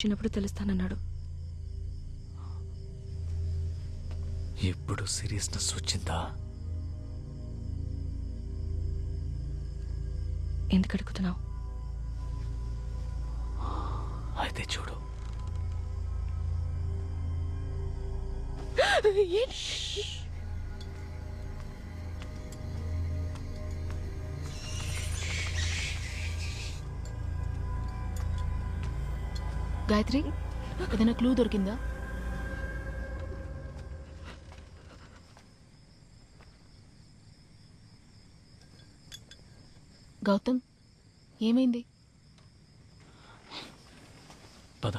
వచ్చినప్పుడు తెలుస్తానన్నాడు. ఇప్పుడు సీరియస్నెస్ వచ్చిందా ఎందుకు అడుగుతున్నావు? అయితే చూడు. గాయత్రి ఏదైనా క్లూ దొరికిందా? గౌతమ్ ఏమైంది? పద.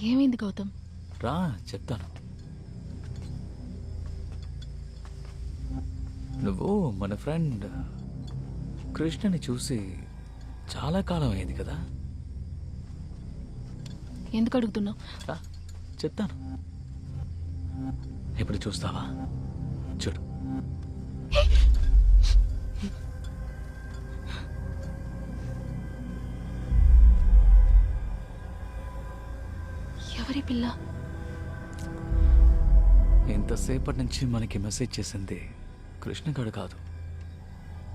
ఏమైంది గౌతమ్? రా చెప్తాను. నువ్వు మన ఫ్రెండ్ కృష్ణని చూసి చాలా కాలం అయింది కదా? ఎందుకు అడుగుతున్నావు? రా చెప్తాను. ఇప్పుడు చూస్తావా? చూడు. ఎవరి పిల్ల? ఇంతసేపటి నుంచి మనకి మెసేజ్ చేసింది కృష్ణగాడు కాదు.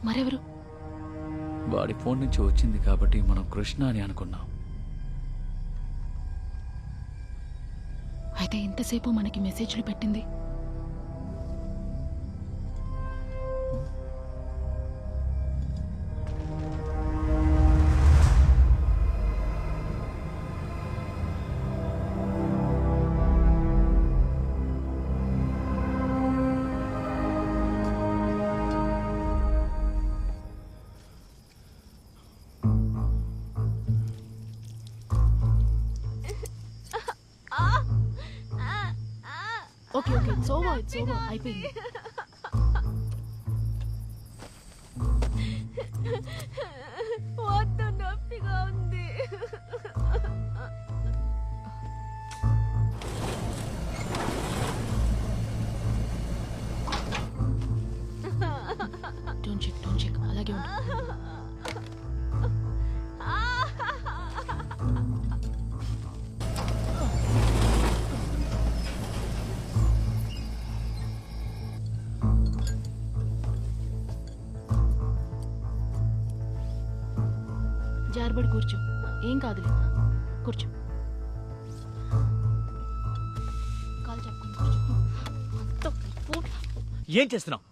మరెవరు? వాడి ఫోన్ నుంచి వచ్చింది కాబట్టి మనం కృష్ణ అని అనుకున్నాం. అయితే ఇంతసేపు మనకి మెసేజ్లు పెట్టింది? Okay okay it's over it's over అయిపోయింది వద్దు జారబడి కూర్చో. ఏం కాదులే. కూర్చో. కాలు చెప్పుకొని కూర్చో. ఏం చేస్తున్నావు?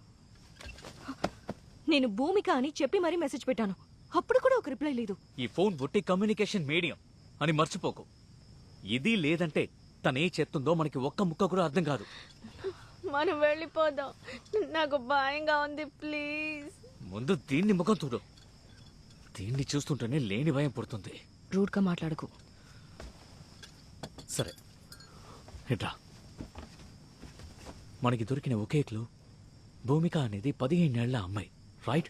నేను భూమిక అని చెప్పి మరీ మెసేజ్ పెట్టాను. అప్పుడు కూడా ఒక రిప్లై లేదు. ఈ ఫోన్ ఒట్టి కమ్యూనికేషన్ మీడియం అని మర్చిపోకు. ఇది లేదంటే తనే చేస్తుందో మనకి ఒక్క ముక్క కూడా అర్థం కాదు. మనం వెళ్ళిపోదాం. నాకు భయంగా ఉంది ప్లీజ్ ముందు దీన్ని ముఖం చూడు. దీన్ని చూస్తుంటేనే లేని భయం పుడుతుంది. రూడ్గా మాట్లాడకు. సరే. ఇట్రా. మనకి దొరికిన ఒకే క్లూ భూమిక అనేది పదిహేనేళ్ళ అమ్మాయి రైట్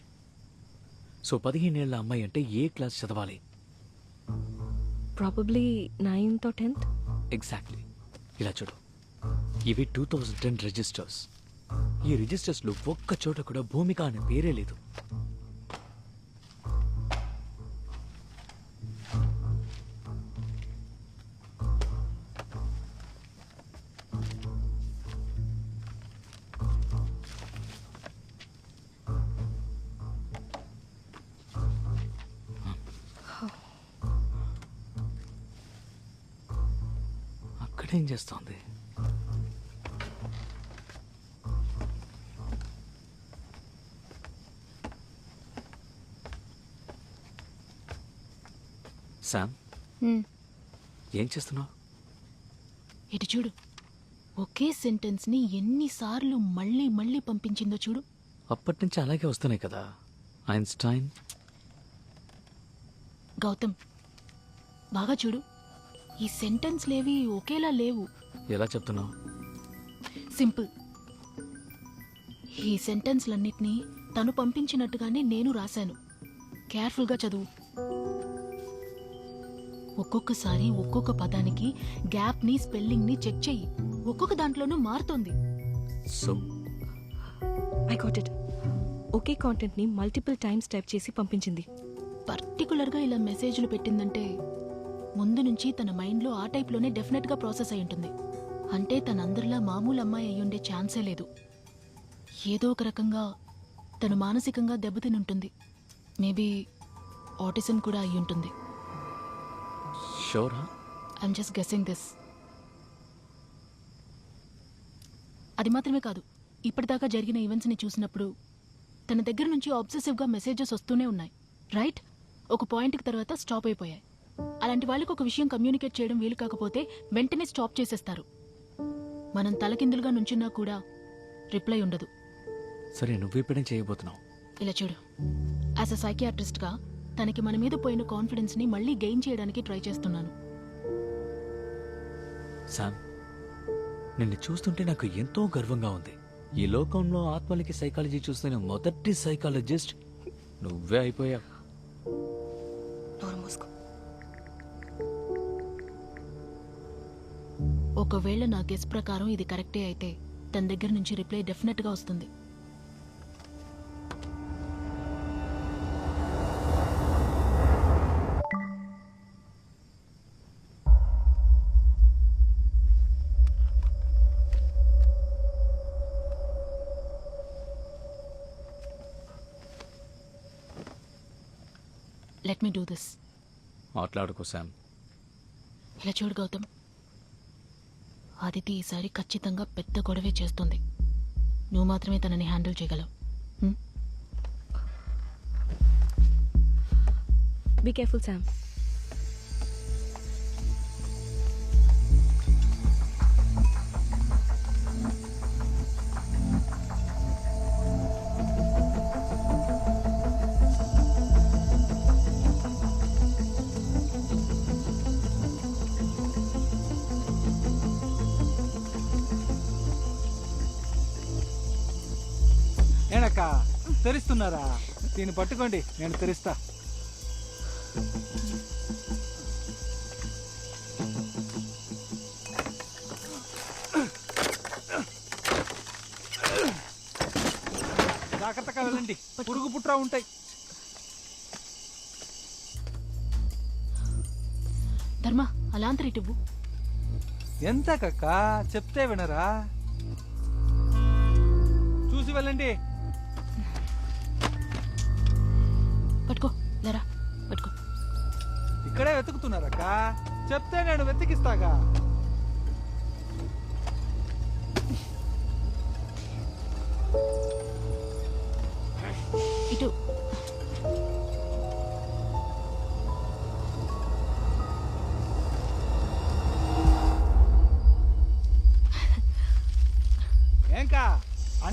సో పదిహేనేళ్ళ అమ్మాయి అంటే ఏ క్లాస్ చదవాలి? ప్రాబబ్లీ నైన్త్ టెన్త్ ఎగ్జాక్ట్లీ ఇలా చూడు. ఇవి టూ థౌజండ్ టెన్ రిజిస్టర్స్ ఈ రిజిస్టర్స్లో ఒక్క చోట కూడా భూమిక అనే పేరే లేదు. అక్కడేం చేస్తోంది? శామ్ ఏం చేస్తున్నావు? ఇటు చూడు. ఒకే సెంటెన్స్ని ఎన్నిసార్లు మళ్ళీ మళ్ళీ పంపించిందో చూడు. అప్పటి నుంచి అలాగే వస్తున్నాయి కదా. ఐన్స్టైన్. గౌతమ్ బాగా చూడు. ఈ సెంటెన్స్ లేవి ఒకేలా లేవు. ఎలా చెప్తున్నావు? సింపుల్. ఈ సెంటెన్స్లన్నిటినీ తను పంపించినట్టుగానే నేను రాశాను. కేర్ఫుల్గా చదువు. ఒక్కొక్కసారి ఒక్కొక్క పదానికి గ్యాప్ని స్పెల్లింగ్ని చెక్ చెయ్యి. ఒక్కొక్క దాంట్లోనూ మారుతోంది. సో? I got it. ఒకే కాంటెంట్ని మల్టిపుల్ టైమ్స్ టైప్ చేసి పంపించింది. పర్టికులర్గా ఇలా మెసేజ్లు పెట్టిందంటే ముందు నుంచి తన మైండ్లో ఆ టైప్లోనే డెఫినెట్గా ప్రాసెస్ అయి ఉంటుంది. అంటే తనందరిలా మామూలు అమ్మాయి అయి ఉండే ఛాన్సే లేదు. ఏదో ఒక రకంగా తను మానసికంగా దెబ్బతిని ఉంటుంది మేబీ ఆటిజం కూడా అయి ఉంటుంది. షోరా జస్ట్ గెస్సింగ్ దిస్. అది మాత్రమే కాదు ఇప్పటిదాకా జరిగిన ఈవెంట్స్ని చూసినప్పుడు తన దగ్గర నుంచి ఆబ్సెసివ్గా మెసేజెస్ వస్తూనే ఉన్నాయి. రైట్ ఒక పాయింట్కి తర్వాత స్టాప్ అయిపోయాయి. అలాంటి వాళ్ళకి ఒక విషయం కమ్యూనికేట్ చేయడం వీలు కాకపోతే వెంటనే స్టాప్ చేసేస్తారు. మనం తలకిందులుగా నుంచున్నా కూడా రిప్లై ఉండదు. సరే నువ్విప్పుడేం చేయబోతున్నావు? ఇలా చూడు. యాజ్ అ సైకియాట్రిస్ట్గా తనకి మన మీద పోయిన కాన్ఫిడెన్స్ని మళ్ళీ గెయిన్ చేయడానికి ట్రై చేస్తున్నాను. శామ్ నిన్ను చూస్తుంటే నాకు ఎంతో గర్వంగా ఉంది. ఈ లోకంలో ఆత్మలకి సైకాలజీ చూస్తున్న మొదటి సైకాలజిస్ట్ నువ్వే అయిపోయావు. ఒకవేళ నా గెస్ ప్రకారం ఇది కరెక్టే అయితే తన దగ్గర నుంచి రిప్లై డెఫినెట్గా వస్తుంది. లెట్ మీ డూ దిస్ మాట్లాడుకో శామ్ ఇలా చూడు గౌతమ్. ఆదితి ఈసారి ఖచ్చితంగా పెద్ద గొడవే చేస్తుంది. నువ్వు మాత్రమే తనని హ్యాండిల్ చేయగలవు. బీ కేర్ఫుల్ శామ్ ఏనక్క తెరిస్తున్నారా? దీన్ని పట్టుకోండి నేను తెరిస్తా. జాగ్రత్తగా వెళ్ళండి పురుగు పుట్రా ఉంటాయి. ధర్మ అలాంతరి ఇటువ్వు ఎంత కక్క చెప్తే వినరా? చూసి వెళ్ళండి. పట్టుకో లేరా? పట్టుకో. ఇక్కడే వెతుకుతున్నారక్క. చెప్తే నేను వెతికిస్తాగా.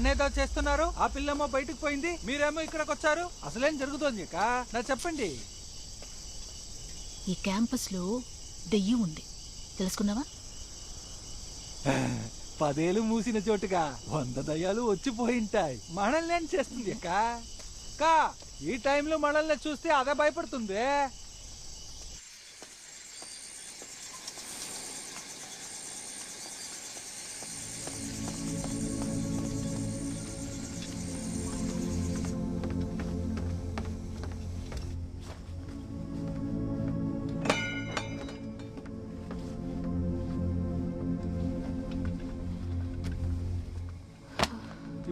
అన్నేదో చేస్తున్నారు. ఆ పిల్లేమో బయటకు పోయింది. మీరేమో ఇక్కడికి వచ్చారు. అసలేం జరుగుతోంది అక్క నా చెప్పండి. ఈ క్యాంపస్లో దెయ్యం ఉంది. తెలుసుకున్నావా? పదేలు మూసిన చోటుగా వంద దయ్యాలు వచ్చిపోయింటాయి మనల్ని ఏం చేస్తుంది అక్క కా ఈ టైంలో మనల్ని చూస్తే అదే భయపడుతుంది?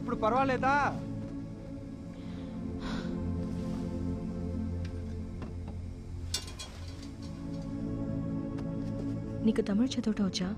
ఇప్పుడు పర్వాలేదా? నీకు తమిళ చదవటం వచ్చా?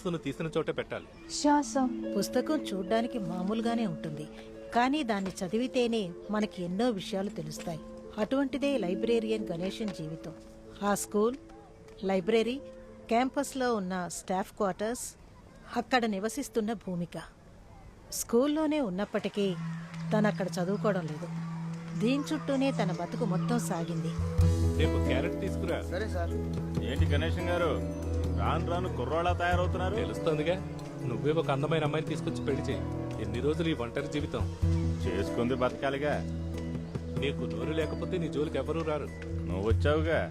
బుక్స్ను తీసిన చోటే పెట్టాలి. పుస్తకం చూడ్డానికి మామూలుగానే ఉంటుంది. కానీ దాన్ని చదివితేనే మనకి ఎన్నో విషయాలు తెలుస్తాయి. అటువంటిదే లైబ్రేరియన్ గణేషన్ జీవితం. ఆ స్కూల్ లైబ్రరీ క్యాంపస్లో ఉన్న స్టాఫ్ క్వార్టర్స్ అక్కడ నివసిస్తున్న భూమిక. స్కూల్లోనే ఉన్నప్పటికీ తను అక్కడ చదువుకోవడం లేదు. దీని చుట్టూనే తన బతుకు మొత్తం సాగింది. రేపు క్యారెట్ తీసుకురా. ఏంటి గణేశం గారు? రాను రాను కుర్రోళ్ళ తయారవుతున్నారు. తెలుస్తోందిగా. నువ్వే ఒక అందమైన అమ్మాయిని తీసుకొచ్చి పెళ్ళి చేయి. ఎన్ని రోజులు ఈ ఒంటరి జీవితం? చేసుకుంది బతకాలిగా. నీకు నోరు లేకపోతే నీ జోలికి ఎవరూ రారు. నువ్వు వచ్చావుగా